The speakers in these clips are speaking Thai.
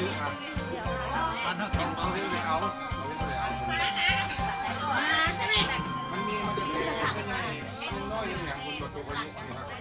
นี้ครับอันนั้นเอาเอาเรื่องเอาเอาเรื่องไปเอามันมีมันจะเป็นยังไงมันน้อยย่างอย่างคนตัวตัวอายุนะครับ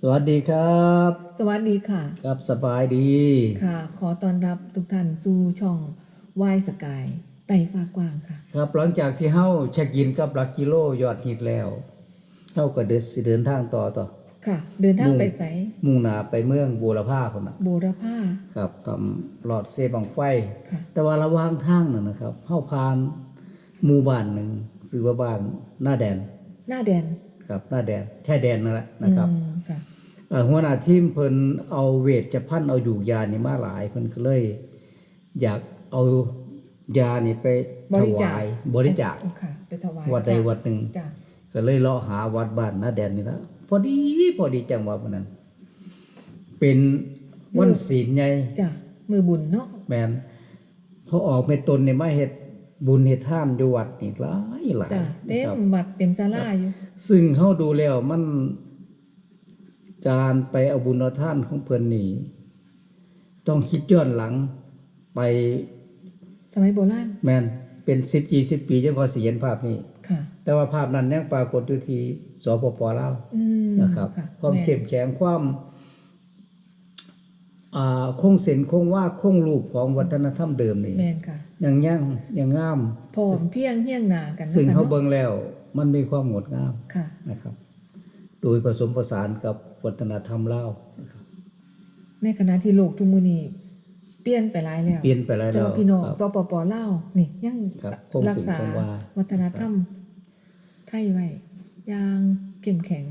สวัสดีครับ สวัสดีค่ะ ครับสบายดีค่ะ ขอต้อนรับทุกท่านสู่ช่องวายสกายไต่ฟ้ากว้างค่ะ ครับหลังจากที่เฮาเช็คอินกับหลักกิโลยอดฮิตแล้วเฮาก็เดินสิเดินทางต่อต่อ ค่ะ เดินทางมุ่งไปไสมุ่งหน้าไปเมืองบูรพาพุ่นน่ะบูรพาครับทำหลอดเซบังไฟ ค่ะ แต่ว่าระหว่างทางนั่นนะครับเฮาผ่านหมู่บ้านหนึ่งชื่อว่าบ้านหน้าแดน หน้าแดนครับหน้าแดนแค่แดนนั่นแหละนะครับอืมค่ะเอ่อ หัวหน้าทีมเพิ่นเอาเวทจะพันเอาอยู่ยานี่มาหลายเพิ่นก็เลย อยากเอายานี่ไปบถริจาควายบริจาคค่ะไปถวายวัดใดจ้ะวัดหนึ่งจ้ะก็เลยเลาะหาวัดบ้านหน้าแดนนี่ละพอดีพอดีจังหวะวันนั้น เป็นวันศีลไงจ้ะมือบุญเนาะแมนพอออกไปตนเนี่ยมาเฮ็ดบุญเฮ็ดทานอยู่วัดนี่หลายหลายจ้ะเต็นะมครับวัดเต็มศาลาอยู่ ซึ่งเฮาดูแล้วมัน การไปเอาบุญเอาทานของเพิ่นนี่ต้องคิดย้อนหลังไปสมัยโบราณแมนเป็น10 20ปีจังก็สิเห็นภาพนี้ค่ะ แต่ว่าภาพนั้นยังปรากฏอยู่ที่สปปลาวอืมนะครับค่ะความแม่เข้มแข็งความอ่าคงเส้นคงว่าคงรูปของวัฒนธรรมเดิมนี่แม่นค่ะยังยั่งยังงามพร้อมเพรียงเฮียงหน้ากันซึ่งนะคะเขาเนาะเบิ่งแล้ว มันมีความงดงามค่ะนะครับ โดยผสมผสานกับ วัฒนธรรมลาวนะครับในขณะที่โลกทุกมื้อนี้เปลี่ยนไปหลายแล้วเปลี่ยนไปแล้วแต่ว่าพี่น้องครับ สปปลาวนี่ยังครับคงรักสิ่งษาคงวา วัฒนธรรมไทยไว้อย่างเข้มแข็ง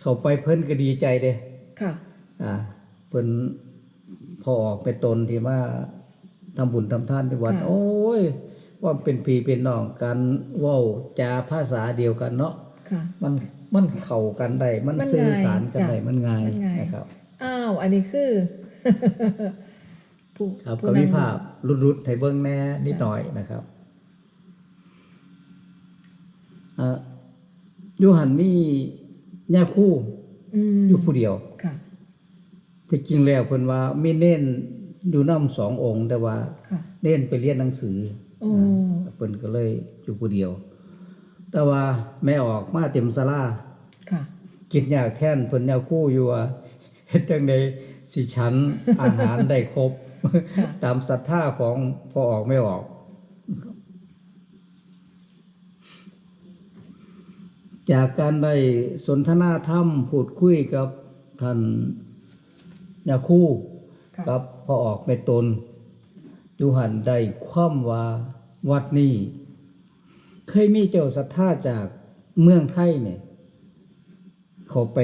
เขาไปเพิ่นก็ดีใจเด้ค่ะ อ่าเพิ่นพอออกไปตนที่มาทำบุญทำทานที่วัด ค่ะ โอ้ย ว่าเป็นพี่เป็นน้องกันเว้าจาภาษาเดียวกันเนาะค่ะ มันมันเข้ากันได้มันมันสื่อง่ายสารกันจ้ะได้มันง่ายมันง่ายนะครับอ้าวอันนี้คือผู้ครับผู้ก็มีนำภาพรุดๆให้เบิ่งแหน่นิดหน่อยนะครับอ่าอยู่หันมีญาคู่อืมอยู่ผู้เดียวค่ะที่จริงแล้วเพิ่นว่ามีเน้นอยู่นำสององค์แต่ว่าค่ะเน้นไปเรียนหนังสือโอ้อ่าเพิ่นก็เลยอยู่ผู้เดียว แต่ว่าแม่ออกมาเต็มศาลาค่ะกินยากแค้นเพิ่นยาคู่อยู่ว่าเฮ็ดจังไดสิฉันอาหารได้ครบค่ะตามศรัทธาของพอออกไม่ออก จากการได้สนทนาธรรมพูดคุยกับท่านยาคู่ค่ะกับพอออกไม่ตนดูหันได้ความว่าวัดนี้ เคยมีเจ้าศรัทธาจากเมืองไทยเนี่ยเขาไป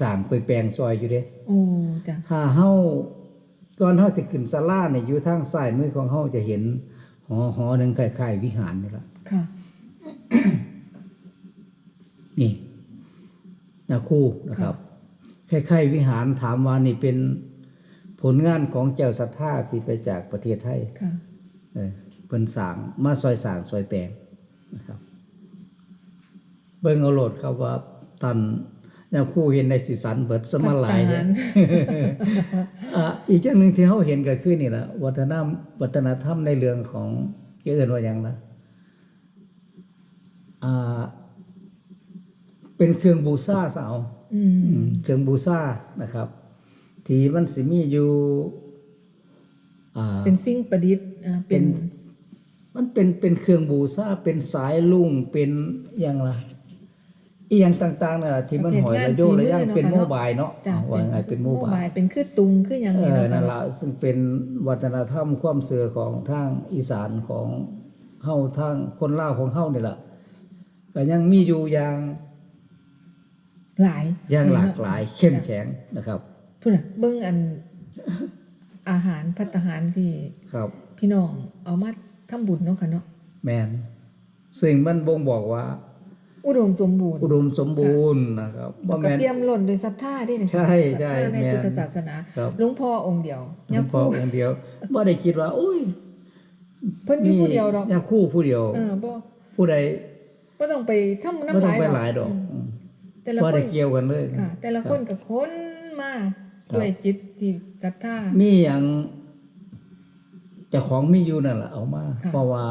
สร้างไปแปลงซอยอยู่เด้โอ้จ้ะถ้าเฮาก่อนเฮาสิขึ้นศาลาเนี่ยอยู่ทางซ้ายมือของเฮาจะเห็นหอหอหนึ่งคล้ายๆวิหารนี่ล่ะค่ะ นี่นะครู่นะครับคล้ายๆวิหารถามว่านี่เป็นผลงานของเจ้าศรัทธาที่ไปจากประเทศไทยค่ะเออเพิ่นสร้างมาซอยสร้างซอยแปลง นะครับ เบิ่งเอาโลดครับว่าท่านแนวคู่เห็นในสีสันเบิดสมาหลายพัเด้ฒนอะอีกอย่างหนึ่งที่เขาเห็นก็คือนี่แหละวัฒนธรรมวัฒนธรรมในเรื่องของเอื่นว่าอย่างนะอ่าเป็นเครื่องบูชาสาวอืมเครื่องบูชานะครับ ที่มันสิมีอยู่อ่าเป็นสิ่งประดิษฐ์อ่าเป็นเป็น มันเป็นเป็นเครื่องบูชาเป็นสายลุ่งเป็นอย่างละอีหยังต่างๆนั่นล่ะที่มันประหเภทอยงานระโยงระย่างฝีมือเป็นเนาะโมบายเนาะจ้ะเอาว่าไงเป็นโมบายเป็นคือตุงคือหยังเอนี่อเนาะนั่ค่ะนละซึ่งเป็นวัฒนธรรมความเสื่อของทางอีสานของเฮาทางคนลาวของเฮานี่แหละก็ยังมีอยู่อย่างหลายอย่างหลากหลายเข้มแข็งนะครับพุ่นน่ะเบิ่งอันอาหารพัตตาหารที่ครับ พี่น้องเอามา ทำบุญเนาะค่ะเนาะแมนซึ่งมันบ่งบอกว่า อุดมสมบูรณ์ อุดมสมบูรณ์นะครับแล้วบ่ก็แม่นเตรียมหล่นโดวยศรัทธาด้วยนะใช่ใช่ศรัทธาในแม่นพุทธศาสนาครับหลวงพ่อองค์เดียวหลวยังพ่อคู่องค์เดียวบ่ได้คิดว่าโอ้ยเพิ่นอยู่ผู้เดียวดอกยาคู่ผู้เดียวเออบ่ผู้ใดบ่ต้องไปทำบ่น้ำต้ลาองยไปดอกหลายดอกอืมอืมแต่ละบ่คได้นเกี่ยวกันเลยค่ะ แต่ละคนก็ค้นมาครับด้วยจิตที่ศรัทธามีอย่างเจ้าของมีอยู่นั่นแหละเอามาค่ะเพราะว่า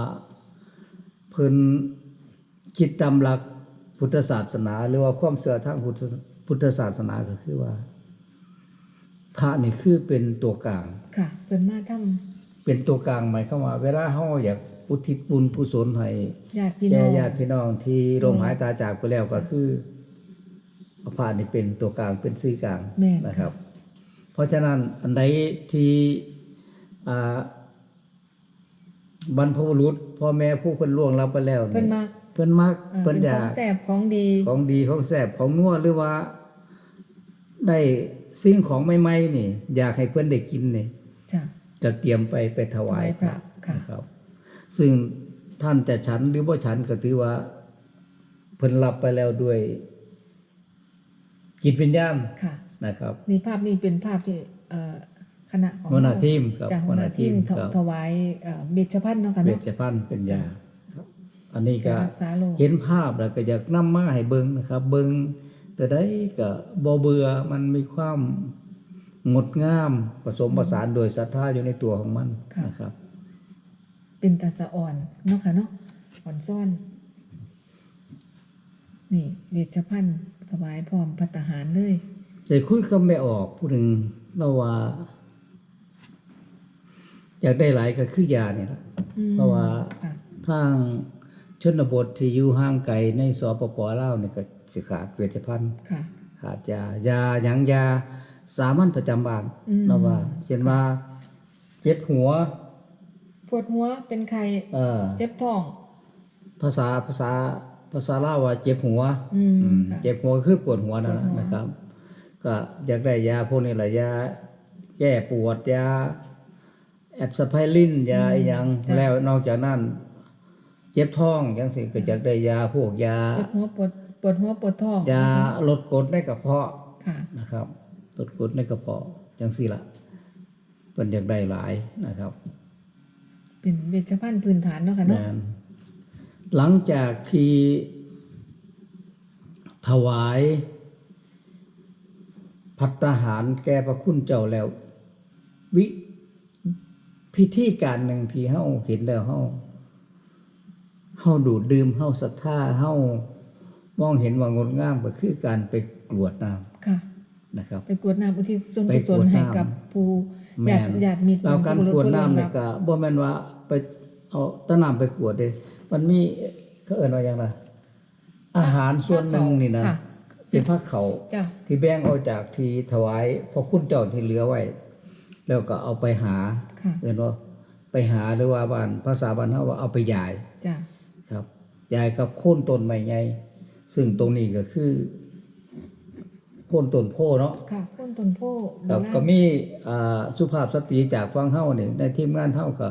เพิ่นคิดตามหลักพุทธศาสนา หรือว่าความเชื่อทางพุทธพุทธศาสนาก็คือว่า พระนี่คือเป็นตัวกลาง ค่ะเพิ่นมาทำเป็นตัวกลางหมายความว่า เวลาเฮาอยากอุทิศบุญกุศลให้ญาติพี่น้แก่องญาติพี่น้องที่ลมหายตายจากไปแล้วก็คือพระนี่เป็นตัวกลางเป็นสื่อกลางแม่นนะครับ เพราะฉะนั้นอันใดที่อ่า บรรพบุรุษพ่อแม่ผู้เพิ่นล่วงลับไปแล้วเพิ่นมาเพิ่นมักเอ่อเพิ่นเป็นอขยาองกแสบของดีของดีของแซ่บของนัวหรือว่า ได้สิ่งของใหม่ๆนี่ อยากให้เพิ่นได้กินนี่จ้ะจะเตรียมไปไปถวายถวายพระค่ะนะครับ ซึ่งท่านจะฉันหรือบ่ฉันก็ถือว่า เพิ่นรับไปแล้วด้วยจิตวิญญาณค่ะนะครับนี่ภาพนี้เป็นภาพที่เอ่อ คณะของหัวหน้าทีมครับจากหัวหน้าทีมหัวหน้าทีมครับถวายเอ่อเบญจพรรณเนาะค่ะเวเนาะชภัณฑ์เป็นยาครับอันนี้ก็รักษาโรคเห็นภาพแล้วก็อยากนำมาให้เบิ่งนะครับ เบิ่งแต่ได้ก็บ่เบื่อมันมีความงดงามผสมผสานโดยศรัทธาอยู่ในตัวของมันนะครับ เป็นตาสะอ่อนเนาะค่ะเนาะอ่อนซ่อน นี่เวชพันธ์ถวายพร้อมพัตตาหารเลยใจคุยคำไม่ออกผู้หนึ่งเราว่า อยากได้หลายก็คือยาเนี่ยละอืมเพราะว่าค่ะทางชนบทที่อยู่ห่างไกลในสปปลาวเนี่ยก็สิขาดเวชภัณฑ์ค่ะขาดยายาหยังยาสามัญประจำบ้านอืมเราว่าเช่นว่าเจ็บหัว ปวดหัวเป็นไข้เออเจ็บท้อง ภาษาภาษาภาษาลาวว่าเจ็บหัวอืมอืมค่ะเจ็บหัวก็คือปวดหัวนะปวดหัวนะครับ ก็อยากได้ยาพวกนี้แหละยาแก้ปวดยา แอดสไพรินยาอหยังแล้วนอกจากนั้น เจ็บท้องจังสิก็อยากได้ยาพวกยาเจ็บหัวปวดปวดหัวปวดท้องยาลดกรดในกระเพาะค่ะนะครับลดกรดในกระเพาะจังสิละเพิ่นอยากได้หลายนะครับ เป็นเวชภัณฑ์พื้นฐานเนาะค่ะเนาะแม่นหลังจากที่ถวายพัตตาหารแก่พระคุณเจ้าแล้ว วิ พิธีการหนึ่งที่เฮาเห็นแล้วเฮาเฮาดูดดื่มเฮาศรัทธาเฮามองเห็นว่างดงามก็คือการไปกรวดน้ค่ะำนะครับ ไปกรวดน้ำอุทิศส่วนไปกุศกรวลดให้น้ำกับผู้แม่ญาตินญาติมิตรเราการกรวดน้ำเนี่เนี่ยก็บ่แม่นว่าไปเอาแตะน้ำไปกรวดเด้มันมีเขาเอิ้นว่าหยังล่ะอาหารส่วนหนึ่งนี่นะค่ะเป็นผ้าเขาว จ้ะ ที่แบ่งเอาจากที่ถวายพระคุณเจ้าที่เหลือไว้ แล้วก็เอาไปหาค่ะเอิ้นว่าไปหาหรือว่าบ้านภาษาบ้านเฮาว่าเอาไปยายจ้ะครับยายกับโค่นต้นไม้ใหญ่ซึ่งตรงนี้ก็คือโค่นต้นโพเนาะค่ะต้นต้นโพครับโบาณก็มีอ่าสุภาพสตรีจากฟังเฮานี่ในทีมงานเฮาก็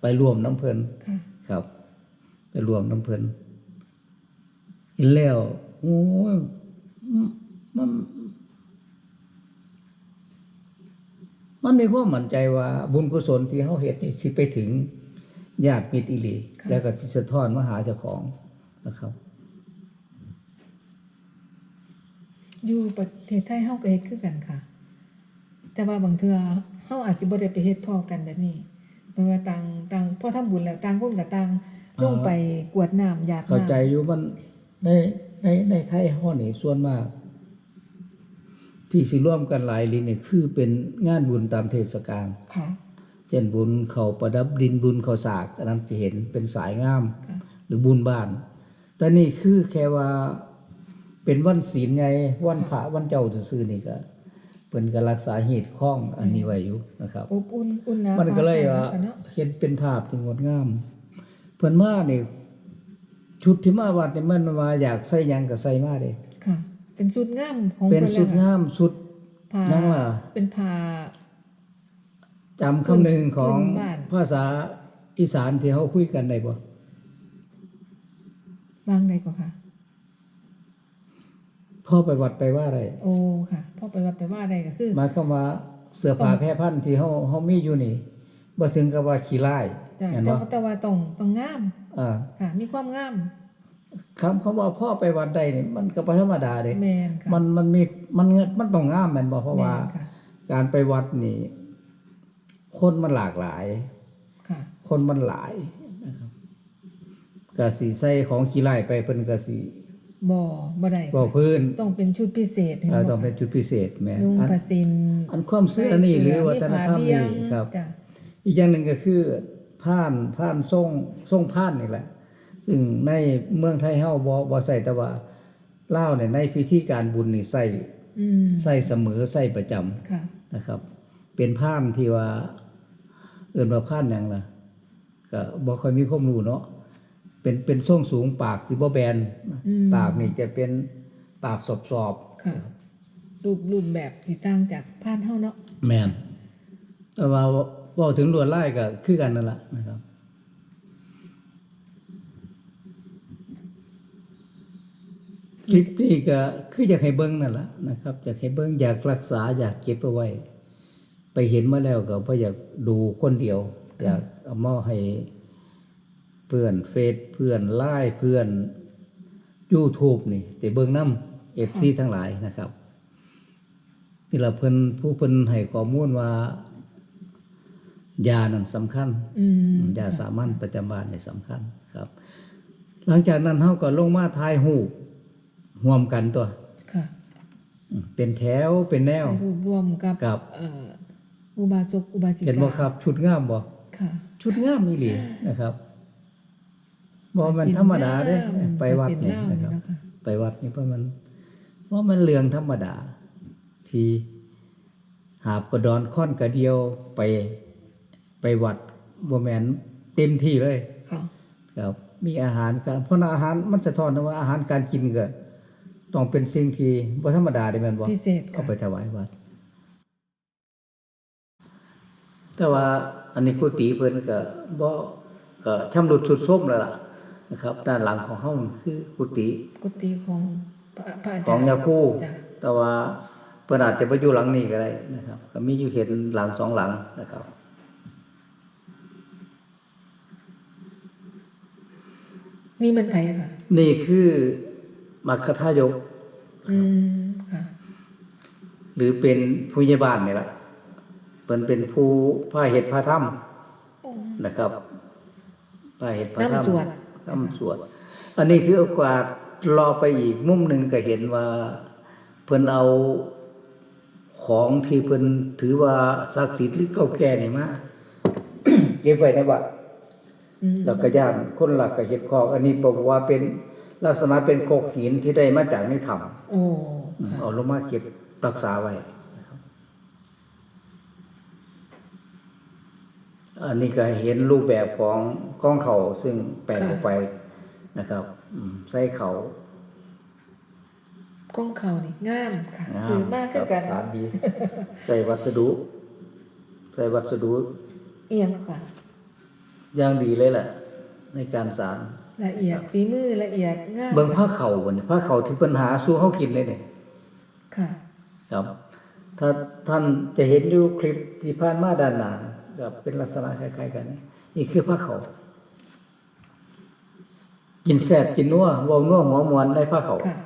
ไปรวมน้ำเพิ่นค่ะครับ ไปรวมน้ำเพิ่นเห็นแล้วโอ้ยมัน มันมีความมั่นใจว่าบุญกุศลที่เฮาเฮ็ดนี่สิไปถึงญาติมิตรอีหลีค่ะแล้วก็สิสะท้อนมาหาเจ้าของนะครับ อยู่ประเทศไทยเฮาก็เฮ็ดคือกันค่ะ แต่ว่าบางเทื่อเฮาอาจสิบ่ได้ไปเฮ็ดพร้อมกันแบบนี้เพราะว่าต่างต่างพอทำบุญแล้วต่างคนก็ต่างลงไปกวดน้ำหยาดน้ำเข้าใจอยู่มันในในในไทยเฮานี่ส่วนมาก ที่สิร่วมกันหลายลีนี่คือเป็นงานบุญตามเทศกาลค่ะ เช่นบุญเขาประดับดินบุญเขาสากอันนั้นจะเห็นเป็นสายงาม ค่ะ หรือบุญบ้าน แต่นี่คือแค่ว่าไปเป็นวันศีลไงวันพระวันเจ้าซื่อๆนี่ก็เพิ่นก็รักษาเหตุข้องอันนี้ไว้อยู่นะครับ อบอุ่นอุ่นหนาวมันก็เลยว่ากันเนาะเห็นเป็นภาพที่งดงาม เพิ่นมานี่ชุดที่มาวัดนี่มันว่าอยากใส่หยังก็ใส่มาเด้ค่ะ เป็นสุดงามของเป็นพิ่สุดแล้วค่ะงามสุดผ้านั่นล่ะเป็นผ้าจำคำหนึ่งของพื้นบ้านภาษาอีสานที่เฮาคุยกันได้บ่วางใดก็ค่ะ พ่อไปวัดไปว่าอะไรโอ้ค่ะ พ่อไปวัดไปว่าใดก็คือหมายความว่าเสื้อผ้าแพร่พันธุ์ที่เฮาเฮามีอยู่นี่บ่ถึงกับว่าขี้ร้ายจ้ะเห็นแต่บ่ว่าแต่ว่าต้องต้องงามอ่าค่ะ มีความงาม คำคำว่าพ่อไปวัดใดนี่มันก็บ่ธรรมดาเด้แมนค่ะมันมันมีมันเงินมันต้องงามแม่นบ่เพราะว่า แม่นค่ะการไปวัดนี่ คนมันหลากหลาย ค่ะคนมันหลายนะครับก็สิใส่ของขี้ร้ายไปเพิ่นก็สิบ่บ่ได้บ่ค่ะพื้นต้องเป็นชุดพิเศษเห็นเอ่อบ่ต้องเป็นค่ะจุดพิเศษแม่นุ่งอันผ้าสินอันความเสื้อนี่หรือวัฒนธรรมใส่เสื้อนี่ผ้าเยงครับ จ้ะอีกอย่างหนึ่งก็คือผ้านผ้านทรงทรงผ้านนี่แหละ ซึ่งในเมืองไทยเฮาบ่บ่ใส่แต่ว่าลาวเนี่ยในพิธีการบุญนี่ใส่อืมใส่เสมอใส่ประจำค่ะนะครับ เป็นผ้านที่ว่า เอิ้นว่าผ้านหยังล่ะก็บ่ค่อยมีความรู้เนาะเป็นเป็นทรงสูงปากสิบ่แบนอืมปากนี่จะเป็นปากสอบๆค่ะรูปรูปแบบสิต่างจากผ้านเฮาเนาะแม่นแต่ว่าเว่าถึงลวดลายก็คือกันนั่นแหละนะครับ คลิปนี้ก็คืออยากให้เบิ้งนั่นแหละนะครับอยากให้เบิ้งอยากรักษาอยากเก็บเอาไว้ ไปเห็นมาแล้วก็บ่อยากดูคนเดียว อยากเอามาให้เพื่อนเฟซเพื่อนไลน์เพื่อน YouTube นี่ได้เบิ่งนำ FC ทั้งหลายนะครับนี่ละเพิ่นผู้เพิ่นให้ข้อมูลว่า ยานั่นสำคัญอืมยาสามัญประจำบ้านนี่สำคัญครับ หลังจากนั้นเฮาก็ลงมาทายหู ปร่วมกันตัว ค่ะอืมเป็นแถวเป็นแนวถ่ายรูปรวมกับกับ เอ่ออุบาสกอุบาสิกาเห็นบ่ครับชุดงามบ่ค่ะ ชุดงามอีหลีนะครับบ่แมันธรรมดาเด้ศิลป์งามไปวัดนี่ศิลป์นะลาวครับเนาะค่ะไปวัดนี่เพราะมันว่ามันเรื่องธรรมดา ที่หาบกระดอนค่อนกระเดียวไปไปวัดบ่แม่นเต็มที่เลย ค่ะ ครับ มีอาหารการเพราะอาหารมันสะท้อนนะว่าอาหารการกินก็ ต้องเป็นสิ่งที่บ่ธรรมดาเด้แม่นบ่พิเศษก็ค่ะไปถวายวัด แต่ว่าอันนี้กุฏิเพิ่นก็บ่ก็ชำรุดทรุดโทรมแล้วล่ะนะครับ ด้านหลังของเฮาคือกุฏิ กุฏิของพระพระอาขจาอรงย์ยาคูจ้ะแต่ว่าเพิ่นอาจจะไปอยู่หลังนี้ก็ได้นะครับ ก็มีอยู่เห็นหลังสองหลังนะครับ นี่มันไผค่ะ นี่คือ มัคคทายกอืมค่ะหรือเป็นผู้ใหญ่บ้านนี่แหละเพิ่นเป็นผู้พาเฮ็ดพาธรรมนะครับพาเฮ็ดพาธรรมนำสวดนำสวด อันนี้ถือโอกาสรอไปอีกมุมหนึ่งก็เห็นว่า เพิ่นเอาของที่เพิ่นถือว่าศักดิ์สิทธิ์หรือเก่าแก่นี่มาเก็บไว้ในวัดอืมแล้วก็ย่านคนหลักก็เฮ็ดคอกอันนี้บอกว่าเป็น ลักษณะเป็นโคกหินที่ได้มาจากในถ้ำโอ้ค่ะเอาลงมาเก็บรักษาไว้นะครับอันนี้ก็เห็นรูปแบบของกล้องเขาซึ่งแปลงออกไปนะครับอืมใส่เขากล้องเขานี่งามค่ะงาสื่อมากคือกันครับสารดีใส่วัสดุ ใส่วัสดุ เอียงค่ะอย่างดีเลยแหละในการสาร ละเอียดฝีมือละเอียดงามเบิ่งผ้าเข่าบ่เนี่ยผ้าเข่าที่ปัญหาสู้เฮากินเลยเนี่ยค่ะครับ ถ้าท่านจะเห็นอยู่คลิปที่ผ่านมาด้านหน้ากับเป็นลักษณะคล้ายๆกัน นี่คือผ้าเขาวกินแซ่บกินนัวเว้านัวหัวมวนได้ผ้าเขาวค่ะ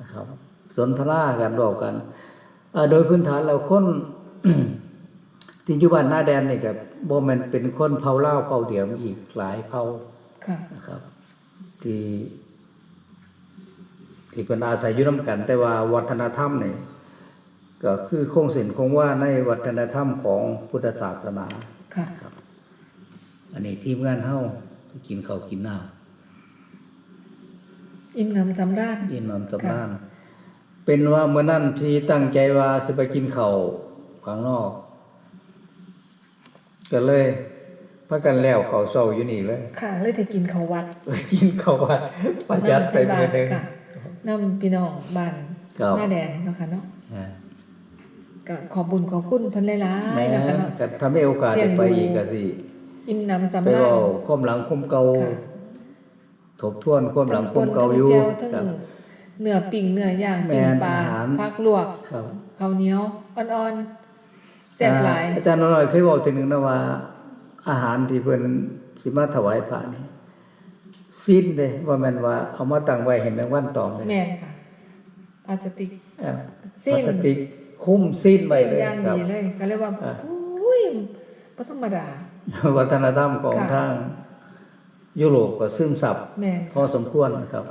นะครับ สนทนากันบอกกันอ่าโดยพื้นฐานเราคนที่อยู่บ้านหน้าแดนนี่ก็บ่แม่นเป็นคนเผ่าลาวเผ่าเดียวมีอีกหลายเผ่าค่ะนะครับ ที่ที่เป็นอาศัยอยู่น้ำกัน แต่ว่าวัฒนธรรมเนี่ยก็คือคงเส้นคงว่าในวัฒนธรรมของพุทธศาสนาค่ะครับ อันนี้ทีมงานเฮาที่กินข้าวกินน้อิ่มหนำสำราญอินนอนสำนานเป็นว่าเมื่อนั้นที่ตั้งใจว่าสิไปกินข้าวข้างนอก ก็เลย พากันแล้วข้าวเช้าอยู่นี่เลยค่ะเลยได้กินข้าววัดไปกินข้าววัดประหยัดไปบ้าเมื่อนึงค่ะนํพี่น้องบ้านครับหน้าแดนเนาะค่ะเนาะอ่าก็ขอบบุญขอบคุณเพิ่นหลายแหม่ๆนะคะเนาะก็ถ้ามีโอกาสได้ไปอีกก็สิอิ่มหนำสำไปราญเว้าความหลังความเก่าค่ะทบทวนความหลังความเก่าอยู่ทั้งคนคทั้รังบแจ่วทั้งเนื้อปิ้งเนื้อย่างแม่ปิ้งนปลาอาหารผักลวกครับข้าวเหนียวอ่อนๆแซ่บหลายอ่อาจารย์น้อยเคยบอกถึงหนึงนะว่า อาหารที่เพิ่นสิมาถวายพระนี่สิ้นเด้ว่าแม่นว่าเอามาตั้งไว้ให้แมงวันตอมเด้แม่นค่ะพลาสติกเอ่อสิ้พลานสติกคุ้มสิ้นไว้เลยอย่างครับ ดีเลยก็เลยว่าอ่า อุ้ยบ่ธรรมดา วัฒนธรรมของค่ะ ทางยุโรปก็ซึมซับแม่น พอสมควรนะครับ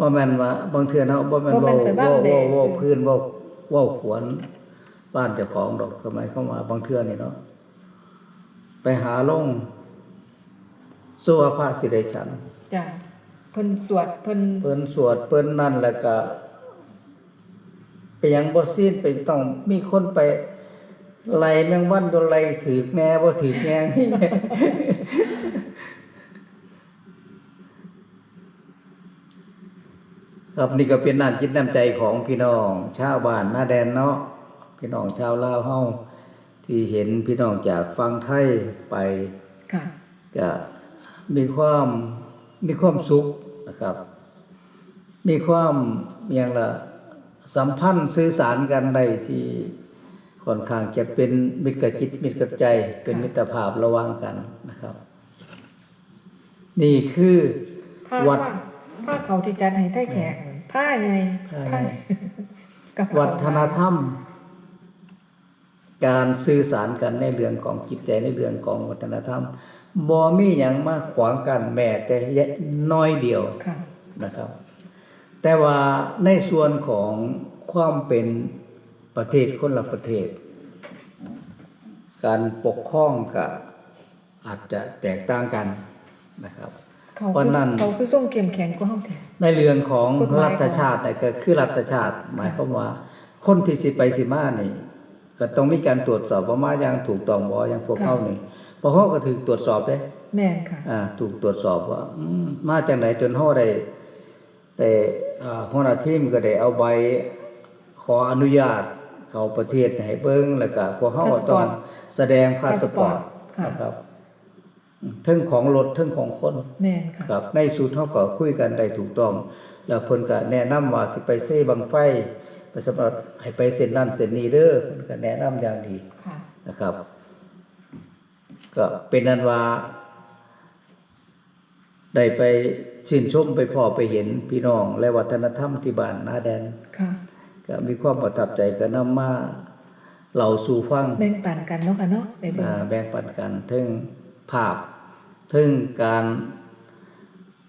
ว่าแม่นว่าบางเทื่อเนาะบ่แม่นบ่แม่เว้านไปบ้านเว้าแดเว้าซื่อเว้าพื้นเว้าเว้าขวนบ้านเจ้าของดอกสมัยเข้ามาบางเทื่อนี่เนาะ ไปหาลงสุวภาสิได้ฉันจ้ะเพิ่นสวดเพิ่นเปิ้นสวดเปิ้นนั่นแล้วก็ไปยังบ่สิ้นไปต้องมีคนไปไล่แมงวันโดนไล่ถือแม่บ่ถือแม่นี่ครับนี่ก็เป็นน้ำจิตน้ำใจของพี่น้อง ชาวบ้านหน้าแดนเนาะพี่น้องชาวลาวเฮา ที่เห็นพี่น้องจากฟังไทยไปค่ะก็มีความมีความสุขนะครับ มีความอย่างละสัมพันธ์สื่อสารกันได้ที่ค่อนข้างจะเป็นมิตรกับจิตมิตรกับใจ เป็นมิตรภาพระหว่างกันนะครับ นี่คือผ้าวัดผ้าผ้าเขาที่จัดให้ไทยแขกผ้าไงผ้าผ้าไงกับวัฒนธรรม การสื่อสารกันในเรื่องของจิตใจในเรื่องของวัฒนธรรมบ่มีหยังมาขวางกันแม้แต่น้อยเดียวค่ะนะครับ แต่ว่าในส่วนของความเป็นประเทศคนละประเทศ การปกครองก็อาจจะแตกต่างกันนะครับเขาวันคือนั้นเขาคือส่งเข้มแข็งกว่าเฮาแท้ในเรื่องของกฎหมายรัฐชาติเนี่ยก็คือรัฐชาติ หมายความว่า คนที่สิไปสิมานี่ ก็ต้องมีการตรวจสอบว่ามาอย่างถูกต้องบ่อย่างพวกเขานี่เพราะเขาก็ถูกตรวจสอบเด้แม่นค่ะอ่าถูกตรวจสอบว่าอืมมาจากไหนจนเฮาได้ได้อ่าหัวหน้าทีมก็ได้เอาใบขออนุญาตเข้าประเทศให้เบิ่งแล้วก็พวกเฮาก็ต้องแสดงพาสปอร์ตค่ะนะครับอืมเทั้งของรถเทั้งของคนแม่นค่ะครับในสุดเฮาก็คุยกันได้ถูกต้อง แล้วเพิ่นก็แนะนำว่าสิไปเซ่บังไฟ ไปสำหรับให้ไปเส้นนั้นเส้นนี้เด้อเพิ่นก็แนะนำอย่างดีค่ะนะครับ ก็เป็นนั้นว่า ได้ไปชื่นชมไปพอไปเห็นพี่น้อง และวัฒนธรรมที่บ้านนาแดนค่ะก็มีความประทับใจก็นำมาเล่าสู่ฟังแบ่งปันกันเนาะค่ะเนาะได้เบิ่งอ่าแบ่งปันกันถึงภาพถึงการ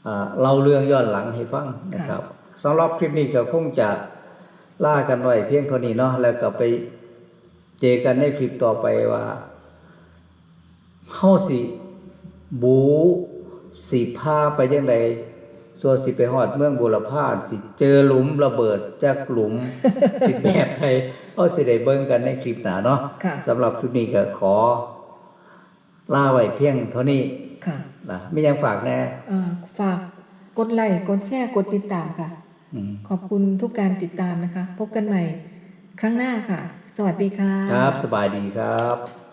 อ่าเล่าเรื่องย้อนหลังให้ฟังนะครับสำหรับคลิปนี้ก็คงจะ ล่ากันไว้เพียงเท่านี้เนาะแล้วก็ไปเจอกันในคลิปต่อไปว่าเฮาสิบูสิพาไปยังไดส่วนสิไปฮอดเมืองบุรพาสิเจอหลุมระเบิดจากหลุมติดแบบไทยเอาสิได้เบิ่งกันในคลิปหน้าเนาะค่ะ สำหรับคลิปนี้ก็ขอลาไว้เพียงเท่านี้ค่ะนะไม่ยังฝากแน่อ่าฝากกดไลค์กดแชร์กดติดตามค่ะอืม ขอบคุณทุกการติดตามนะคะ พบกันใหม่ ครั้งหน้าค่ะ สวัสดีค่ะ ครับ สบายดีครับ